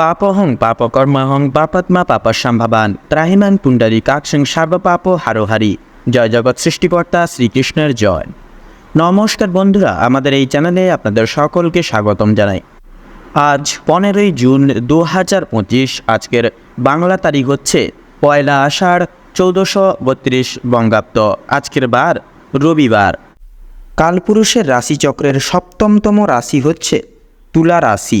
পাপহং পাপকর্মহং পাপাত্মা পাপসম্ভবান ত্রাহিমান পুণ্ডরী কাক্ষং সর্বপাপ হারোহারি। জয় জগৎ সৃষ্টিকর্তা শ্রীকৃষ্ণের জয়। নমস্কার বন্ধুরা, আমাদের এই চ্যানেলে আপনাদের সকলকে স্বাগতম জানাই। আজ পনেরোই জুন দু হাজার পঁচিশ, আজকের বাংলা তারিখ হচ্ছে পয়লা আষাঢ় চৌদ্দশো বত্রিশ বঙ্গাব্দ। আজকের বার রবিবার। কালপুরুষের রাশিচক্রের সপ্তমতম রাশি হচ্ছে তুলা রাশি।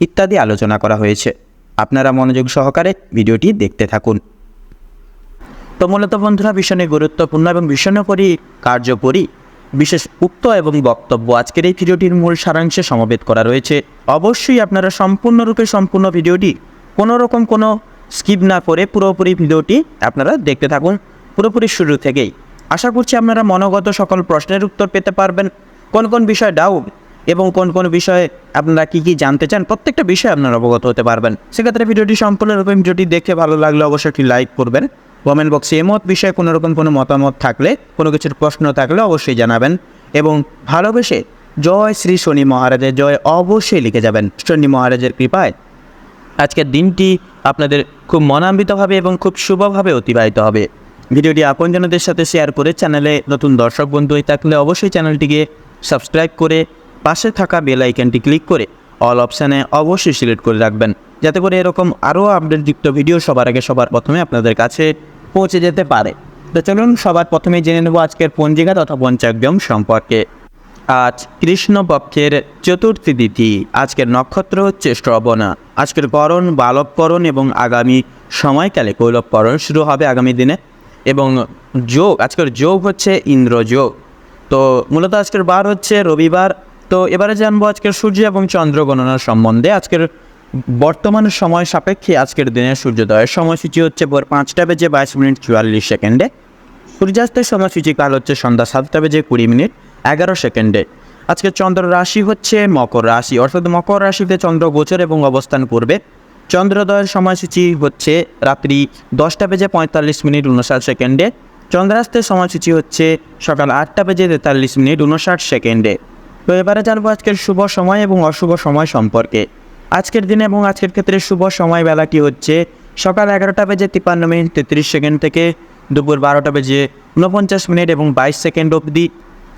ইত্যাদি আলোচনা করা হয়েছে। আপনারা মনোযোগ সহকারে ভিডিওটি দেখতে থাকুন। তো মূলত বন্ধুরা ভীষণই গুরুত্বপূর্ণ এবং ভীষণপরি কার্যকরী, বিশেষ উক্ত এবং বক্তব্য আজকের এই ভিডিওটির মূল সারাংশে সমবেত করা রয়েছে। অবশ্যই আপনারা সম্পূর্ণরূপে সম্পূর্ণ ভিডিওটি কোনো রকম কোনো স্কিপ না করে পুরোপুরি ভিডিওটি আপনারা দেখতে থাকুন পুরোপুরি শুরু থেকেই। আশা করছি আপনারা মনোগত সকল প্রশ্নের উত্তর পেতে পারবেন। কোন কোন বিষয় ডাউট এবং কোন কোন বিষয়ে আপনারা কী কী জানতে চান, প্রত্যেকটা বিষয়ে আপনারা অবগত হতে পারবেন। সেক্ষেত্রে ভিডিওটি সম্পূর্ণরূপে ভিডিওটি দেখে ভালো লাগলে অবশ্যই একটি লাইক করবেন। কমেন্ট বক্সে এমত বিষয়ে কোনো রকম কোনো মতামত থাকলে, কোনো কিছুর প্রশ্ন থাকলে অবশ্যই জানাবেন এবং ভালোবেসে জয় শ্রী শনি মহারাজের জয় অবশ্যই লিখে যাবেন। শনি মহারাজের কৃপায় আজকের দিনটি আপনাদের খুব মনান্বিতভাবে এবং খুব শুভভাবে অতিবাহিত হবে। ভিডিওটি আপনজনদের সাথে শেয়ার করে চ্যানেলে নতুন দর্শক বন্ধু হয়ে থাকলে অবশ্যই চ্যানেলটিকে সাবস্ক্রাইব করে পাশে থাকা বেল আইকনটি ক্লিক করে অল অপশানে অবশ্যই সিলেক্ট করে রাখবেন। যাতে করে এরকম আরও আপডেটযুক্ত ভিডিও সবার আগে সবার প্রথমে আপনাদের কাছে পৌঁছে যেতে পারে। তো চলুন সবার প্রথমে জেনে নেব আজকের পঞ্জিকা তথা পঞ্চাগ্রাম সম্পর্কে। আজ কৃষ্ণপক্ষের চতুর্থী তিথি। আজকের নক্ষত্র হচ্ছে শ্রবণা। আজকের করণ বালবকরণ এবং আগামী সময়কালে কৈলবকরণ শুরু হবে আগামী দিনে এবং যোগ, আজকের যোগ হচ্ছে ইন্দ্রযোগ। তো মূলত আজকের বার হচ্ছে রবিবার তো এবারে জানব আজকের সূর্য এবং চন্দ্র গণনার সম্বন্ধে। আজকের বর্তমান সময় সাপেক্ষে আজকের দিনের সূর্যোদয়ের সময়সূচি হচ্ছে ভোর পাঁচটা বেজে বাইশ মিনিট চুয়াল্লিশ সেকেন্ডে। সূর্যাস্তের সময়সূচি কাল হচ্ছে সন্ধ্যা সাতটা বেজে কুড়ি মিনিট এগারো সেকেন্ডে। আজকে চন্দ্র রাশি হচ্ছে মকর রাশি, অর্থাৎ মকর রাশিতে চন্দ্র গোচর এবং অবস্থান করবে। চন্দ্রোদয়ের সময়সূচি হচ্ছে রাত্রি দশটা বেজে পঁয়তাল্লিশ মিনিট উনষাট সেকেন্ডে। চন্দ্রাস্তের সময়সূচি হচ্ছে সকাল আটটা বেজে তেতাল্লিশ মিনিট উনষাট সেকেন্ডে। তো এবারে জানব আজকের শুভ সময় এবং অশুভ সময় সম্পর্কে। আজকের দিনে এবং আজকের ক্ষেত্রে শুভ সময় বেলাটি হচ্ছে সকাল এগারোটা বেজে তিপ্পান্ন মিনিট তেত্রিশ সেকেন্ড থেকে দুপুর বারোটা বেজে ঊনপঞ্চাশ মিনিট এবং বাইশ সেকেন্ড অবধি।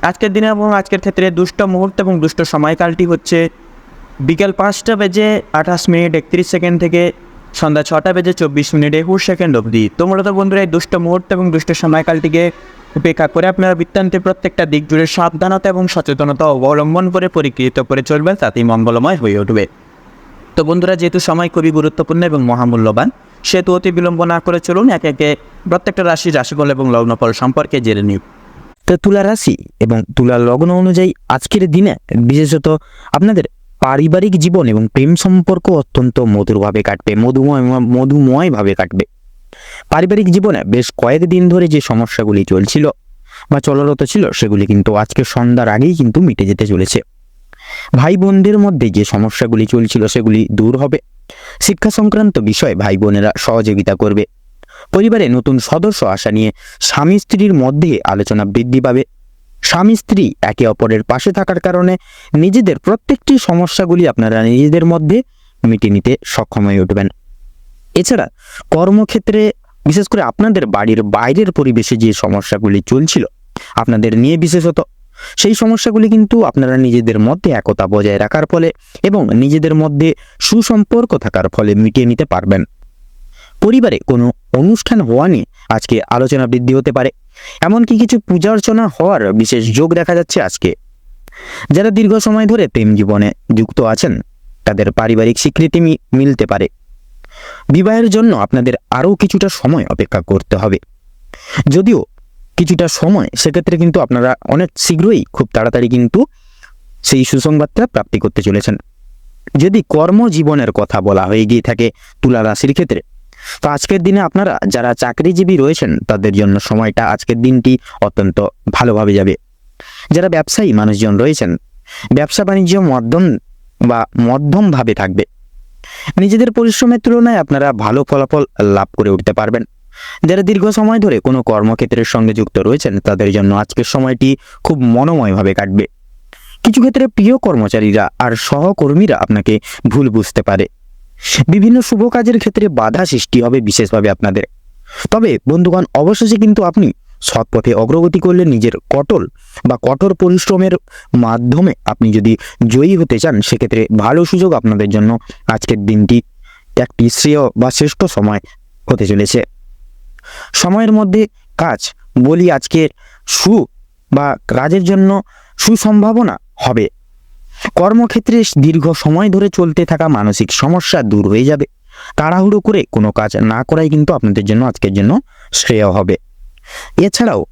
আজকের দিনে এবং আজকের ক্ষেত্রে দুষ্ট মুহূর্ত এবং দুষ্ট সময়কালটি হচ্ছে বিকেল পাঁচটা বেজে আঠাশ মিনিট একত্রিশ সেকেন্ড থেকে সন্ধ্যা ছটা বেজে চব্বিশ মিনিট একুশ সেকেন্ড অবধি। তো মূলত বন্ধুরা, এই দুষ্ট মুহূর্ত এবং দুষ্ট সময়কালটিকে উপেক্ষা করে আপনারা বৃত্তান্তের প্রত্যেকটা দিক জুড়ে সাবধানতা এবং সচেতনতা অবলম্বন করে পরিকৃত করে চলবেন, তাতেই মঙ্গলময় হয়ে উঠবে। তো বন্ধুরা, যেহেতু সময় খুবই গুরুত্বপূর্ণ এবং মহামূল্যবান, সেহেতু অতি বিলম্ব না করে চলুন একে একে প্রত্যেকটা রাশি রাশিফল এবং লগ্নফল সম্পর্কে জেনে নিই। তো তুলা রাশি এবং তুলা লগ্ন অনুযায়ী আজকের দিনে বিশেষত আপনাদের পারিবারিক জীবন এবং প্রেম সম্পর্ক অত্যন্ত মধুরভাবে কাটবে, মধুময়, মধুময়ভাবে কাটবে। পারিবারিক জীবনে বেশ কয়েকদিন ধরে যে সমস্যাগুলি চলছিল বা চলরত ছিল, সেগুলি কিন্তু আজকে সন্ধ্যার আগেই কিন্তু মিটে যেতে চলেছে। ভাই বোনদের মধ্যে যে সমস্যাগুলি চলছিল, সেগুলি দূর হবে। শিক্ষা সংক্রান্ত বিষয়ে ভাই বোনেরা সহযোগিতা করবে। পরিবারে নতুন সদস্য আসা নিয়ে স্বামী স্ত্রীর মধ্যে আলোচনা বৃদ্ধি পাবে। স্বামী স্ত্রী একে অপরের পাশে থাকার কারণে নিজেদের প্রত্যেকটি সমস্যাগুলি আপনারা নিজেদের মধ্যে মিটিয়ে নিতে সক্ষম হয়ে উঠবেন। এছাড়া কর্মক্ষেত্রে বিশেষ করে আপনাদের বাড়ির বাইরের পরিবেশে যে সমস্যাগুলি চলছিল, আপনাদের নিয়ে বিশেষত, সেই সমস্যাগুলি কিন্তু আপনারা নিজেদের মধ্যে একতা বজায় রাখার ফলে এবং নিজেদের মধ্যে সুসম্পর্ক থাকার ফলে মিটিয়ে নিতে পারবেন। পরিবারে কোনো অনুষ্ঠান হওয়া নিয়ে আজকে আলোচনা বৃদ্ধি হতে পারে, এমনকি কিছু পূজা অর্চনা হওয়ার বিশেষ যোগ দেখা যাচ্ছে আজকে। যারা দীর্ঘ সময় ধরে প্রেম জীবনে যুক্ত আছেন, তাদের পারিবারিক স্বীকৃতি মিলতে পারে। বিবাহের জন্য আপনাদের আরও কিছুটা সময় অপেক্ষা করতে হবে। যদিও কিছুটা সময়, সেক্ষেত্রে কিন্তু আপনারা অনেক শীঘ্রই খুব তাড়াতাড়ি কিন্তু সেই সুসংবাদটা প্রাপ্তি করতে চলেছেন। যদি কর্মজীবনের কথা বলা হয়ে গিয়ে থাকে তুলা রাশির ক্ষেত্রে, তো আজকের দিনে আপনারা যারা চাকরিজীবী রয়েছেন, তাদের জন্য সময়টা আজকের দিনটি অত্যন্ত ভালোভাবে যাবে। যারা ব্যবসায়ী মানুষজন রয়েছেন ব্যবসা বাণিজ্য মধ্যম বা মধ্যমভাবে থাকবে। নিজেদের পরিশ্রমের তুলনায় আপনারা ভালো ফলাফল লাভ করে উঠতে পারবেন। যারা দীর্ঘ সময় ধরে কোনো কর্মক্ষেত্রের সঙ্গে যুক্ত রয়েছেন, তাদের জন্য আজকের সময়টি খুব মনোময়ভাবে কাটবে। কিছু ক্ষেত্রে প্রিয় কর্মচারীরা আর সহকর্মীরা আপনাকে ভুল বুঝতে পারে। বিভিন্ন শুভ কাজের ক্ষেত্রে বাধা সৃষ্টি হবে বিশেষভাবে আপনাদের। তবে বন্ধুগণ, অবশেষে কিন্তু আপনি সৎ পথে অগ্রগতি করলে নিজের কঠোর বা কঠোর পরিশ্রমের মাধ্যমে আপনি যদি জয়ী হতে চান, সেক্ষেত্রে ভালো সুযোগ আপনাদের জন্য আজকের দিনটি একটি শ্রেয় বা শ্রেষ্ঠ সময় হতে চলেছে। সময়ের মধ্যে কাজ, বলি আজকের সু বা কাজের জন্য সুসম্ভাবনা হবে। কর্মক্ষেত্রে দীর্ঘ সময় ধরে চলতে থাকা মানসিক সমস্যা দূর হয়ে যাবে। তাড়াহুড়ো করে কোনো কাজ না করাই কিন্তু আপনাদের জন্য আজকের জন্য শ্রেয় হবে। এছাড়াও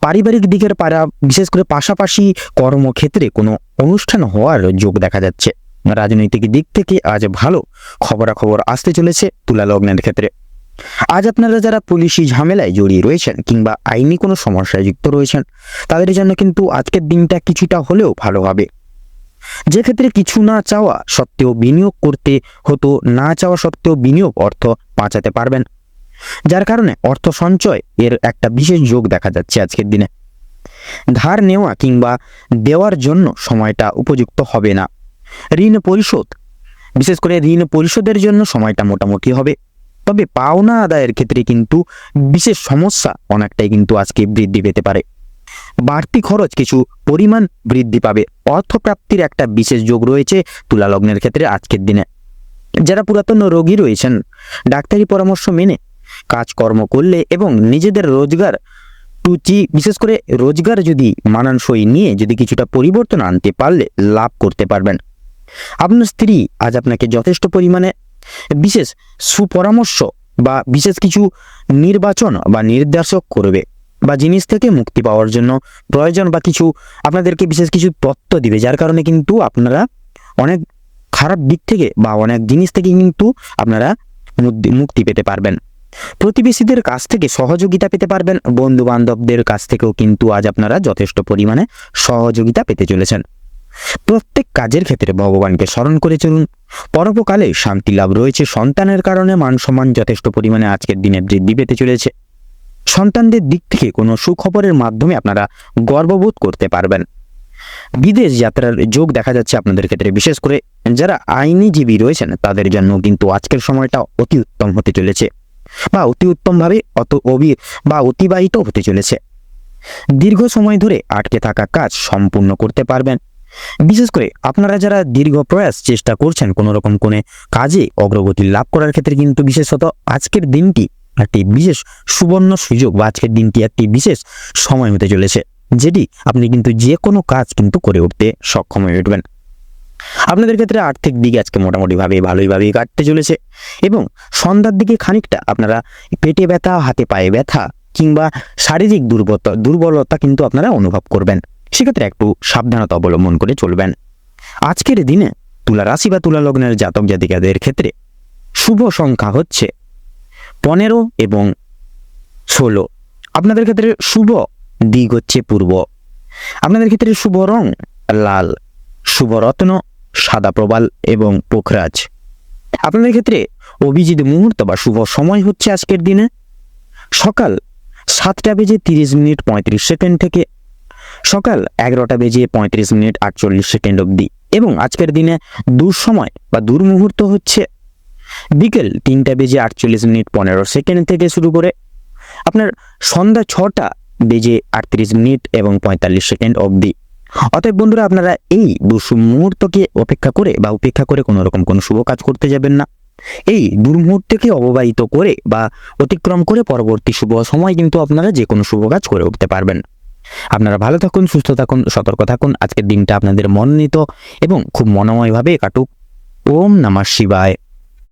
পারিবারিক দিকের পাড়া, বিশেষ করে পাশাপাশি কর্মক্ষেত্রে কোনো অনুষ্ঠান হওয়ার যোগ দেখা যাচ্ছে। রাজনৈতিক দিক থেকে আজ ভালো খবরাখবর আসতে চলেছে তুলা লগ্নের ক্ষেত্রে। আজ আপনারা যারা পুলিশি ঝামেলায় জড়িয়ে রয়েছেন কিংবা আইনি কোনো সমস্যায় যুক্ত রয়েছেন, তাদের জন্য কিন্তু আজকের দিনটা কিছুটা হলেও ভালো হবে। যে ক্ষেত্রে কিছু না চাওয়া সত্ত্বেও বিনিয়োগ করতে হতো, না চাওয়া সত্ত্বেও বিনিয়োগ অর্থ বাঁচাতে পারবেন। যার কারণে অর্থ সঞ্চয় এর একটা বিশেষ যোগ দেখা যাচ্ছে আজকের দিনে। ধার নেওয়া কিংবা দেওয়ার জন্য সময়টা উপযুক্ত হবে না। ঋণ পরিশোধ, বিশেষ করে ঋণ পরিশোধের জন্য সময়টা মোটামুটি হবে। তবে পাওনা আদায়ের ক্ষেত্রে কিন্তু বিশেষ সমস্যা অনেকটাই কিন্তু আজকে বৃদ্ধি পেতে পারে। বাড়তি খরচ কিছু পরিমাণ বৃদ্ধি পাবে। অর্থপ্রাপ্তির একটা বিশেষ যোগ রয়েছে তুলা লগ্নের ক্ষেত্রে আজকের দিনে। যারা পুরাতন রোগী রয়েছেন, ডাক্তারি পরামর্শ মেনে কাজকর্ম করলে এবং নিজেদের রোজগার টুচি বিশেষ করে রোজগার যদি মানানসই নিয়ে যদি কিছুটা পরিবর্তন আনতে পারলে লাভ করতে পারবেন। আপনার স্ত্রী আজ আপনাকে যথেষ্ট পরিমাণে বিশেষ সুপরামর্শ বা বিশেষ কিছু নির্বাচন বা নির্দেশক করবে বা জিনিস থেকে মুক্তি পাওয়ার জন্য প্রয়োজন বা কিছু আপনাদেরকে বিশেষ কিছু তথ্য দিবে, যার কারণে কিন্তু আপনারা অনেক খারাপ দিক থেকে বা অনেক জিনিস থেকে কিন্তু আপনারা মুক্তি পেতে পারবেন। প্রতিবেশীদের কাছ থেকে সহযোগিতা পেতে পারবেন বন্ধু বান্ধবদের কাছ থেকেও কিন্তু আজ আপনারা যথেষ্ট পরিমাণে সহযোগিতা পেতে চলেছেন। প্রত্যেক কাজের ক্ষেত্রে ভগবানকে স্মরণ করে চলুন। পরোপকালে শান্তি লাভ রয়েছে, সন্তানের কারণে মান সম্মান যথেষ্ট পরিমাণে আজকের দিনে বৃদ্ধি পেতে চলেছে। সন্তানদের দিক থেকে কোনো সুখবরের মাধ্যমে আপনারা গর্ববোধ করতে পারবেন। বিদেশ যাত্রার যোগ দেখা যাচ্ছে আপনাদের ক্ষেত্রে, বিশেষ করে যারা আইনিজীবী রয়েছেন, তাদের জন্য কিন্তু আজকের সময়টা অতি উত্তম হতে চলেছে। বা অতি উত্তমভাবে অত অবি বা অতিবাহিত হতে চলেছে। দীর্ঘ সময় ধরে আটকে থাকা কাজ সম্পূর্ণ করতে পারবেন। বিশেষ করে আপনারা যারা দীর্ঘ প্রয়াস চেষ্টা করছেন কোনো রকম কোনো কাজে অগ্রগতি লাভ করার ক্ষেত্রে কিন্তু বিশেষত আজকের দিনটি একটি বিশেষ সুবর্ণ সুযোগ বা আজকের দিনটি একটি বিশেষ সময় হতে চলেছে, যেটি আপনি কিন্তু যে কোনো কাজ কিন্তু করে উঠতে সক্ষম হয়ে উঠবেন। আপনাদের ক্ষেত্রে আর্থিক দিক আজকে মোটামুটিভাবে ভালোইভাবেই কাটতে চলেছে। এবং সন্ধ্যার দিকে খানিকটা আপনারা পেটে ব্যথা, হাতে পায়ে ব্যথা কিংবা শারীরিক দুর্বলতা দুর্বলতা কিন্তু আপনারা অনুভব করবেন। সেক্ষেত্রে একটু সাবধানতা অবলম্বন করে চলবেন। আজকের দিনে তুলা রাশি বা তুলা লগ্নের জাতক জাতিকাদের ক্ষেত্রে শুভ সংখ্যা হচ্ছে পনেরো এবং ষোলো। আপনাদের ক্ষেত্রে শুভ দিক হচ্ছে পূর্ব। আপনাদের ক্ষেত্রে শুভ রং লাল, শুভ রত্ন, সাদা প্রবাল এবং পোখরাজ। আপনাদের ক্ষেত্রে অভিজিৎ মুহূর্ত বা শুভ সময় হচ্ছে আজকের দিনে। সকাল সাতটা বেজে তিরিশ মিনিট পঁয়ত্রিশ সেকেন্ড থেকে, সকাল এগারোটা বেজে পঁয়ত্রিশ মিনিট আটচল্লিশ সেকেন্ড অবধি এবং আজকের দিনে দুঃসময় বা দুর্মুহূর্ত হচ্ছে বিকেল তিনটা বেজে আটচল্লিশ মিনিট পনেরো সেকেন্ড থেকে শুরু করে আপনার সন্ধ্যা ছটা বেজে আটত্রিশ মিনিট এবং পঁয়তাল্লিশ সেকেন্ড অবধি। অতএব বন্ধুরা, আপনারা এই মুহূর্তকে অপেক্ষা করে বা উপেক্ষা করে কোনো রকম কোনো শুভ কাজ করতে যাবেন না। এই দুর্মুহূর্তকে অববাহিত করে বা অতিক্রম করে পরবর্তী শুভ সময় কিন্তু আপনারা যে কোনো শুভ কাজ করে উঠতে পারবেন। আপনারা ভালো থাকুন, সুস্থ থাকুন, সতর্ক থাকুন। আজকের দিনটা আপনাদের মনোনীত এবং খুব মনোময়ভাবে কাটুক। ওম নমঃ শিবায়।